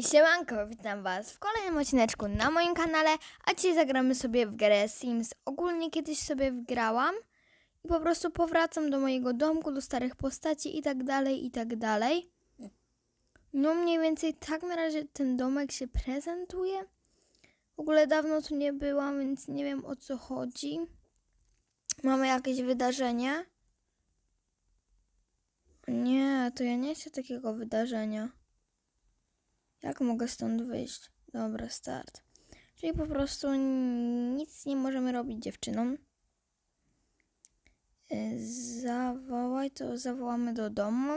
Hej, siemanko, witam was w kolejnym odcineczku na moim kanale, a dzisiaj zagramy sobie w grę Sims. Ogólnie kiedyś sobie wgrałam i po prostu powracam do mojego domku, do starych postaci i tak dalej, i tak dalej. No mniej więcej tak na razie ten domek się prezentuje. W ogóle dawno tu nie byłam, więc nie wiem o co chodzi. Mamy jakieś wydarzenie? Nie, to ja nie chcę takiego wydarzenia. Jak mogę stąd wyjść? Dobra, start. Czyli po prostu nic nie możemy robić dziewczynom. Y, Zawołaj, to zawołamy do domu.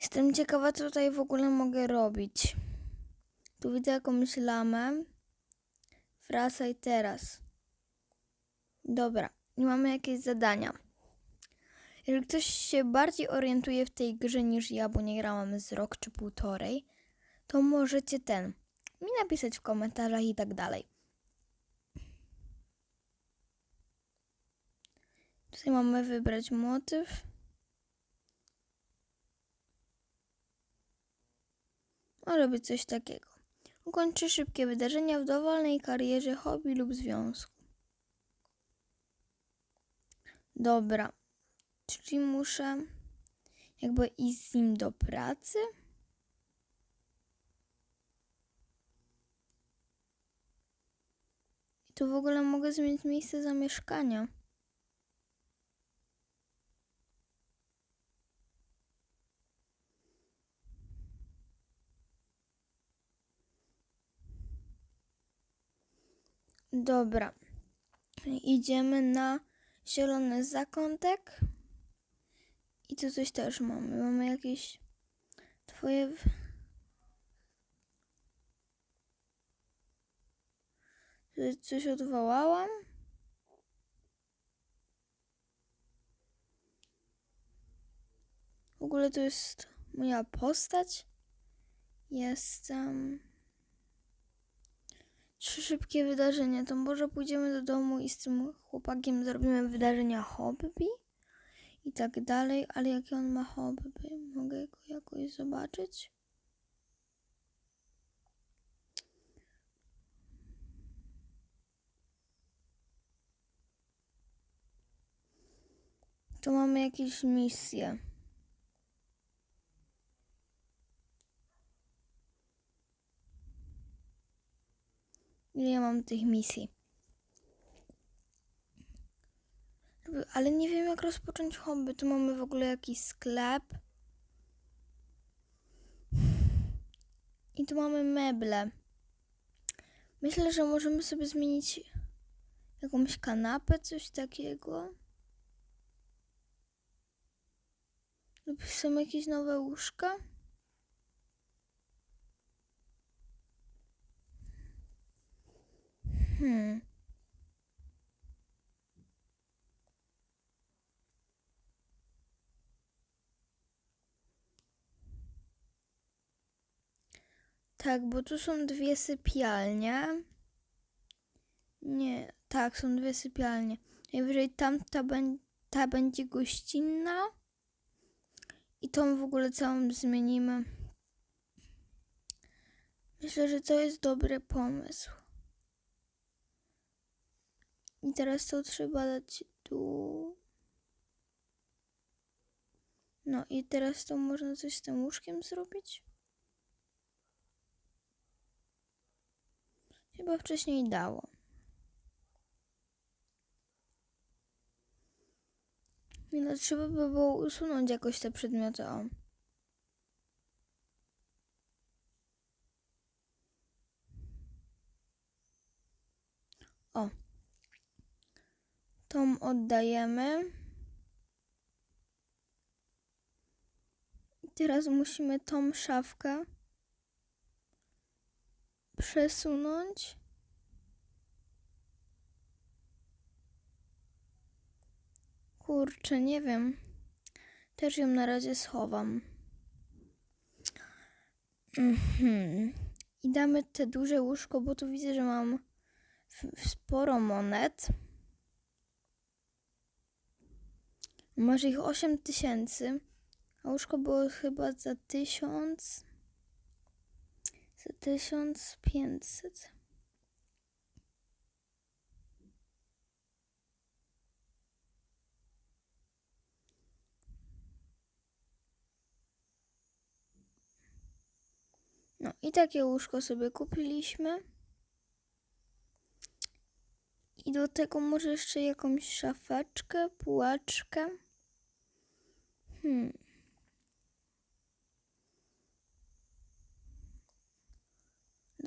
Jestem ciekawa, co tutaj w ogóle mogę robić. Tu widzę jakąś lamę. Wracaj teraz. Dobra, i mamy jakieś zadania. Jeżeli ktoś się bardziej orientuje w tej grze niż ja, bo nie grałam z rok czy półtorej, to możecie ten mi napisać w komentarzach i tak dalej. Tutaj mamy wybrać motyw. Może być coś takiego. Ukończy szybkie wydarzenia w dowolnej karierze, hobby lub związku. Dobra. Czyli muszę jakby iść z nim do pracy. I tu w ogóle mogę zmienić miejsce zamieszkania. Dobra. Idziemy na zielony zakątek. I tu coś też mamy. Mamy jakieś twoje. Coś odwołałam? W ogóle to jest moja postać. Jestem. Trzy szybkie wydarzenia. To może pójdziemy do domu i z tym chłopakiem zrobimy wydarzenia hobby i tak dalej, ale jakie on ma hobby? Mogę go jakoś zobaczyć? Tu mamy jakieś misje. Ile ja mam tych misji? Żeby- Ale nie wiem, jak rozpocząć hobby. Tu mamy w ogóle jakiś sklep. I tu mamy meble. Myślę, że możemy sobie zmienić jakąś kanapę, coś takiego. Lub są jakieś nowe łóżka. Hmm. Tak, bo tu są dwie sypialnie. Nie, tak, są dwie sypialnie. Najwyżej tamta ta będzie gościnna. I tą w ogóle całą zmienimy. Myślę, że to jest dobry pomysł. I teraz to trzeba dać tu. No i teraz to można coś z tym łóżkiem zrobić? Chyba wcześniej dało. No, trzeba by było usunąć jakoś te przedmioty. O. O. Tą oddajemy. Teraz musimy tą szafkę przesunąć. Kurczę, nie wiem. Też ją na razie schowam. Mhm. I damy te duże łóżko, bo tu widzę, że mam sporo monet. Masz ich 8 tysięcy. A łóżko było chyba za tysiąc. Tysiąc pięćset. No i takie łóżko sobie kupiliśmy. I do tego może jeszcze jakąś szafeczkę, półeczkę. Hmm.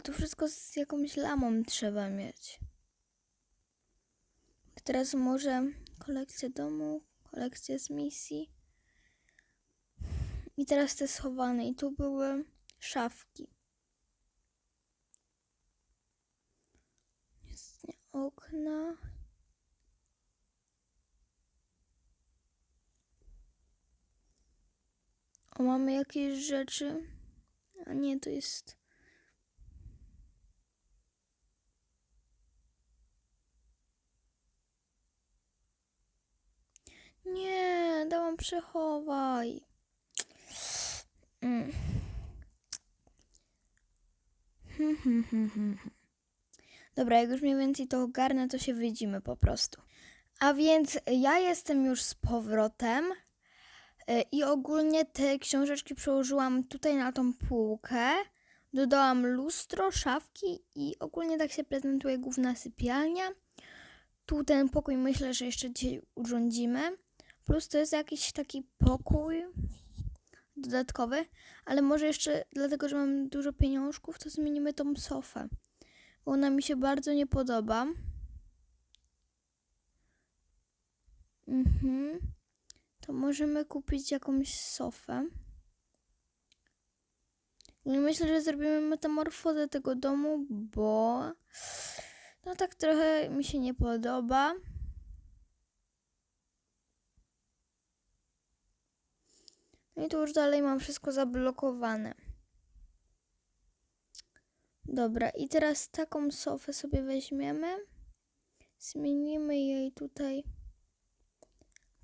To wszystko z jakąś lamą trzeba mieć. Teraz może kolekcja domu, kolekcja z misji. I teraz te schowane. I tu były szafki. Jest okna. O, mamy jakieś rzeczy. A nie, to jest. Nie, dałam przechowaj. Mm. Dobra, jak już mniej więcej to ogarnę, to się widzimy po prostu. A więc ja jestem już z powrotem y, i ogólnie te książeczki przełożyłam tutaj na tą półkę. Dodałam lustro, szafki i ogólnie tak się prezentuje główna sypialnia. Tu ten pokój myślę, że jeszcze dzisiaj urządzimy. Plus to jest jakiś taki pokój dodatkowy, ale może jeszcze dlatego, że mam dużo pieniążków, to zmienimy tą sofę. Bo ona mi się bardzo nie podoba. Mhm. To możemy kupić jakąś sofę. I myślę, że zrobimy metamorfozę tego domu, bo no tak trochę mi się nie podoba. No i tu już dalej mam wszystko zablokowane. Dobra, i teraz taką sofę sobie weźmiemy. Zmienimy jej tutaj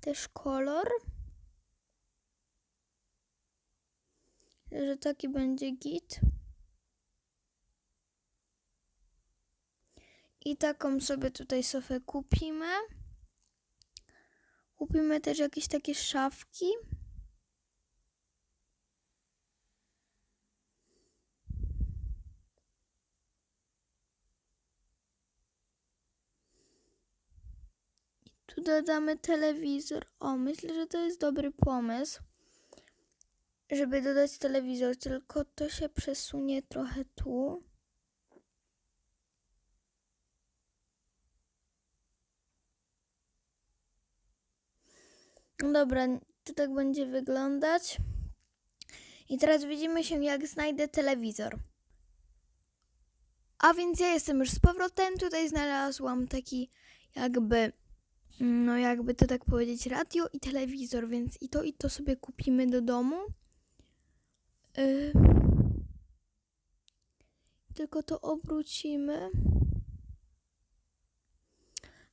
też kolor. Że taki będzie git. I taką sobie tutaj sofę kupimy. Kupimy też jakieś takie szafki. Tu dodamy telewizor. O, myślę, że to jest dobry pomysł, żeby dodać telewizor, tylko to się przesunie trochę tu. No Dobra, to tak będzie wyglądać. I teraz widzimy się, jak znajdę telewizor. A więc ja jestem już z powrotem. Tutaj znalazłam taki jakby no jakby to tak powiedzieć, radio i telewizor, więc i to i to sobie kupimy do domu. Yy. Tylko to obrócimy.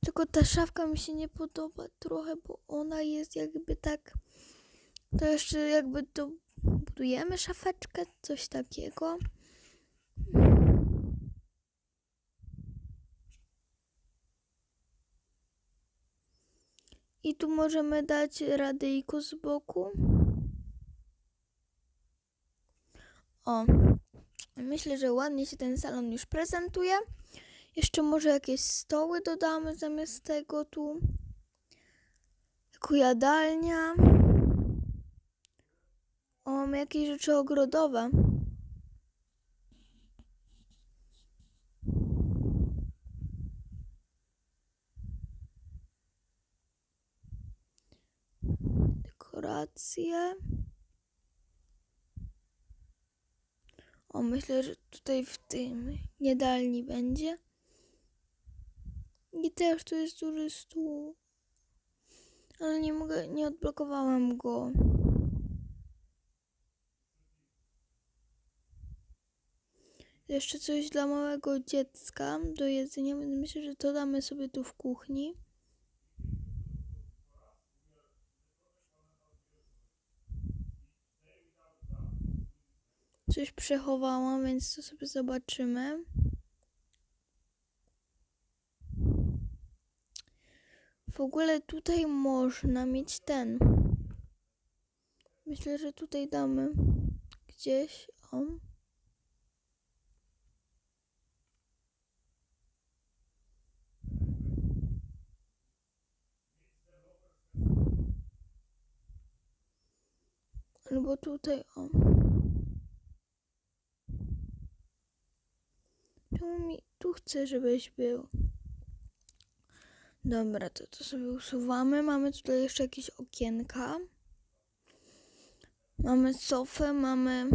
Tylko ta szafka mi się nie podoba trochę, bo ona jest jakby tak. To jeszcze jakby to budujemy szafeczkę, coś takiego. I tu możemy dać radyjko z boku. O, myślę, że ładnie się ten salon już prezentuje. Jeszcze może jakieś stoły dodamy zamiast tego tu. Jako jadalnia. O, jakieś rzeczy ogrodowe. Dekoracje. O, myślę, że tutaj w tym jadalni będzie. I też tu jest duży stół. Ale nie mogę, nie odblokowałam go. Jeszcze coś dla małego dziecka do jedzenia, więc myślę, że to damy sobie tu w kuchni. Coś przechowałam, więc to sobie zobaczymy. W ogóle tutaj można mieć ten. Myślę, że tutaj damy gdzieś. O. Albo tutaj, o. Czemu mi tu chcę, żebyś był? Dobra, to to sobie usuwamy. Mamy tutaj jeszcze jakieś okienka. Mamy sofę, mamy...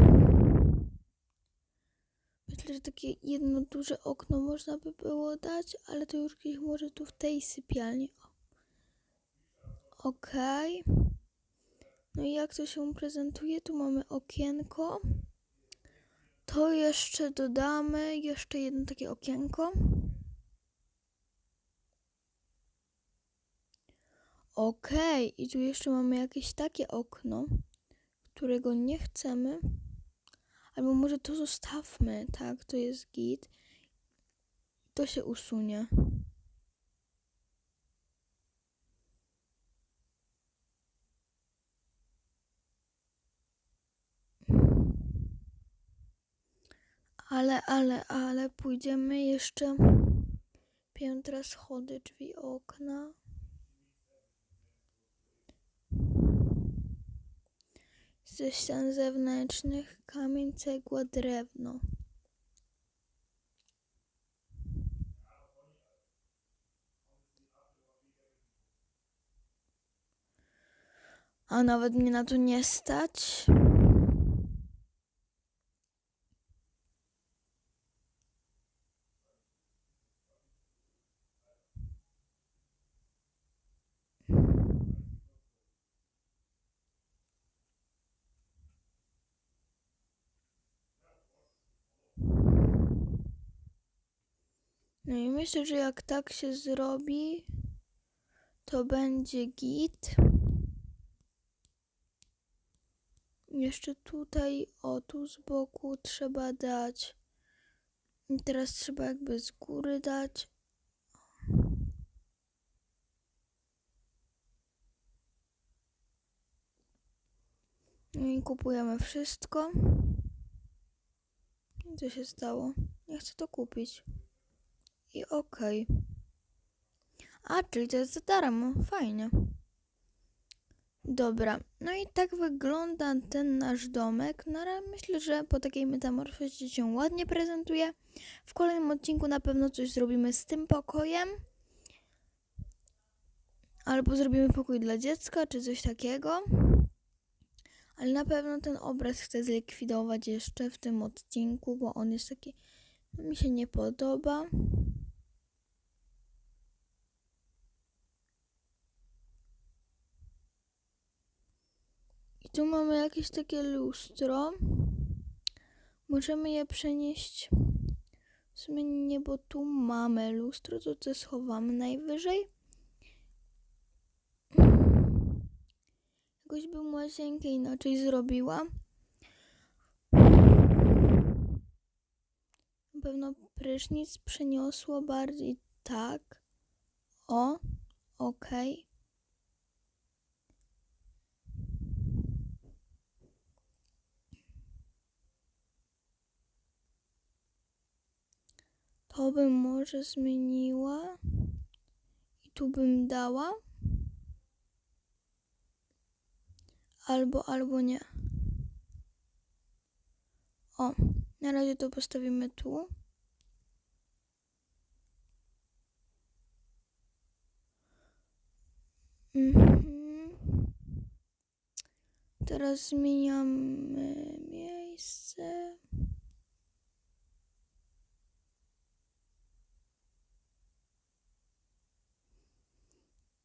Myślę, że takie jedno duże okno można by było dać, ale to już gdzieś może tu w tej sypialni. Okej. No i jak to się prezentuje? Tu mamy okienko. To jeszcze dodamy jeszcze jedno takie okienko. Okej, i tu jeszcze mamy jakieś takie okno, którego nie chcemy. Albo może to zostawmy, tak, to jest git. To się usunie. Ale, ale, ale pójdziemy jeszcze piętra schody, drzwi, okna. Ze ścian zewnętrznych kamień, cegła, drewno. A nawet mnie na to nie stać. No i myślę, że jak tak się zrobi, to będzie git. Jeszcze tutaj, o tu z boku trzeba dać. I teraz trzeba jakby z góry dać. No i kupujemy wszystko. Co się stało? Nie chcę to kupić. I okej. A, czyli to jest za darmo. Fajnie. Dobra, no i tak wygląda ten nasz domek. No ale myślę, że po takiej metamorfozie się ładnie prezentuje. W kolejnym odcinku na pewno coś zrobimy z tym pokojem. Albo zrobimy pokój dla dziecka, czy coś takiego. Ale na pewno ten obraz chcę zlikwidować jeszcze w tym odcinku, bo on jest taki. No, mi się nie podoba. Tu mamy jakieś takie lustro. Możemy je przenieść. W sumie nie, bo tu mamy lustro, to to schowamy najwyżej. Jakoś bym łazienkę inaczej zrobiła. Na pewno prysznic przeniosło bardziej tak. O, okej. To bym może zmieniła. I tu bym dała. Albo, albo nie. O, na razie to postawimy tu. Mhm. Teraz zmieniamy miejsce.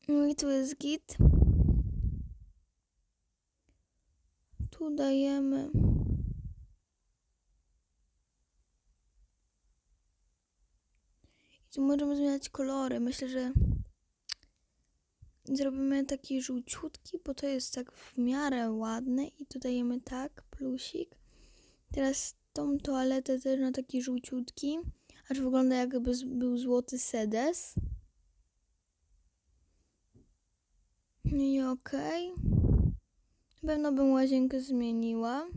No i tu jest git. Tu dajemy. I tu możemy zmieniać kolory. Myślę, że zrobimy taki żółciutki, bo to jest tak w miarę ładne i tu dajemy tak, plusik. Teraz tą toaletę też na taki żółciutki, aż wygląda jakby był złoty sedes. I okej. Na pewno bym łazienkę zmieniła.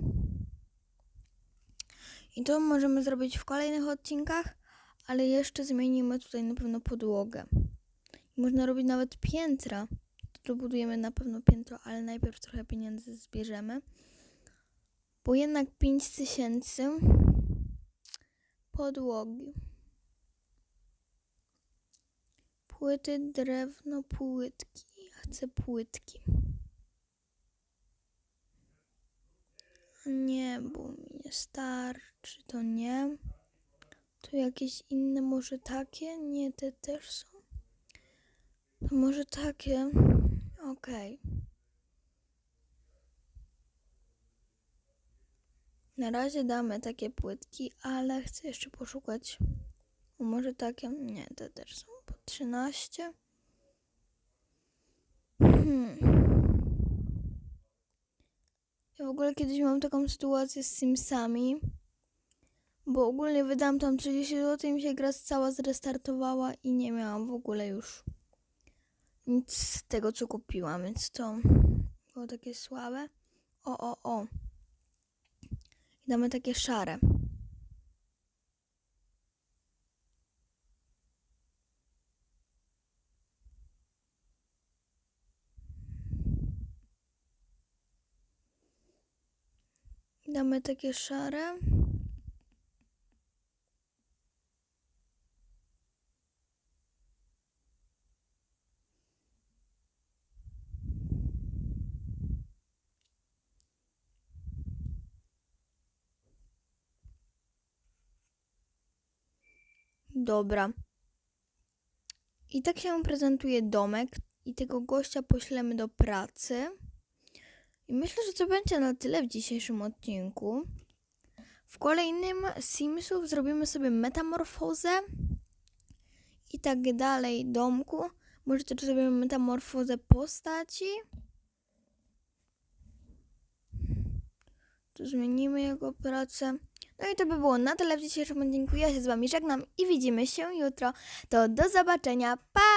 I to możemy zrobić w kolejnych odcinkach, ale jeszcze zmienimy tutaj na pewno podłogę. Można robić nawet piętra. To budujemy na pewno piętro, ale najpierw trochę pieniędzy zbierzemy. Bo jednak 5 tysięcy podłogi. Płyty, drewno, płytki. Ja chcę płytki. Nie, bo mi nie starczy, to nie. Tu jakieś inne, może takie? Nie, te też są. To może takie. Okej. Na razie damy takie płytki, ale chcę jeszcze poszukać. Może takie? Nie, te też są po 13. Hmm. Ja w ogóle kiedyś miałam taką sytuację z Simsami, bo ogólnie wydałam tam 30 zł i mi się gra cała zrestartowała i nie miałam w ogóle już nic z tego, co kupiłam, więc to było takie słabe. O, o, o. I damy takie szare. I Damy takie szare. Dobra. I tak się prezentuje domek i tego gościa poślemy do pracy. I myślę, że to będzie na tyle w dzisiejszym odcinku. W kolejnym Simsów zrobimy sobie metamorfozę i tak dalej domku. Może też zrobimy metamorfozę postaci. Tu zmienimy jego pracę. No i to by było na tyle w dzisiejszym odcinku. Ja się z Wami żegnam i widzimy się jutro. To do zobaczenia. Pa!